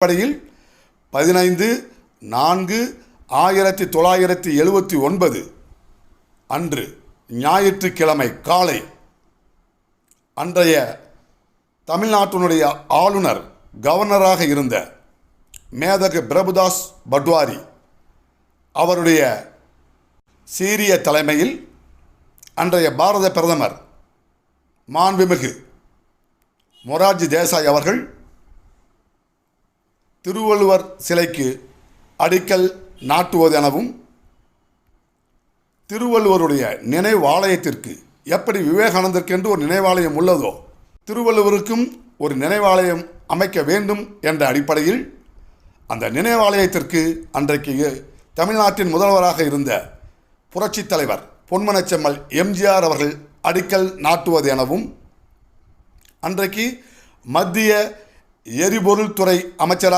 அடிப்படையில் பதினைந்து நான்கு ஆயிரத்தி தொள்ளாயிரத்தி எழுபத்தி ஒன்பது அன்று ஞாயிற்றுக்கிழமை காலை அன்றைய தமிழ்நாட்டினுடைய ஆளுநர் கவர்னராக இருந்த மேதகு பிரபுதாஸ் பட்வாரி அவருடைய சீரிய தலைமையில் அன்றைய பாரத பிரதமர் மாண்புமிகு மொரார்ஜி தேசாய் அவர்கள் திருவள்ளுவர் சிலைக்கு அடிக்கல் நாட்டுவதெனவும் திருவள்ளுவருடைய நினைவாலயத்திற்கு எப்படி விவேகானந்தருக்கு என்று ஒரு நினைவாலயம் உள்ளதோ திருவள்ளுவருக்கும் ஒரு நினைவாலயம் அமைக்க வேண்டும் என்ற அடிப்படையில் அந்த நினைவாலயத்திற்கு அன்றைக்கு தமிழ்நாட்டின் முதல்வராக இருந்த புரட்சித் தலைவர் பொன்மனச்செம்மல் எம்ஜிஆர் அவர்கள் அடிக்கல் நாட்டுவது எனவும் அன்றைக்கு மத்திய எரிபொருள் துறை அமைச்சராக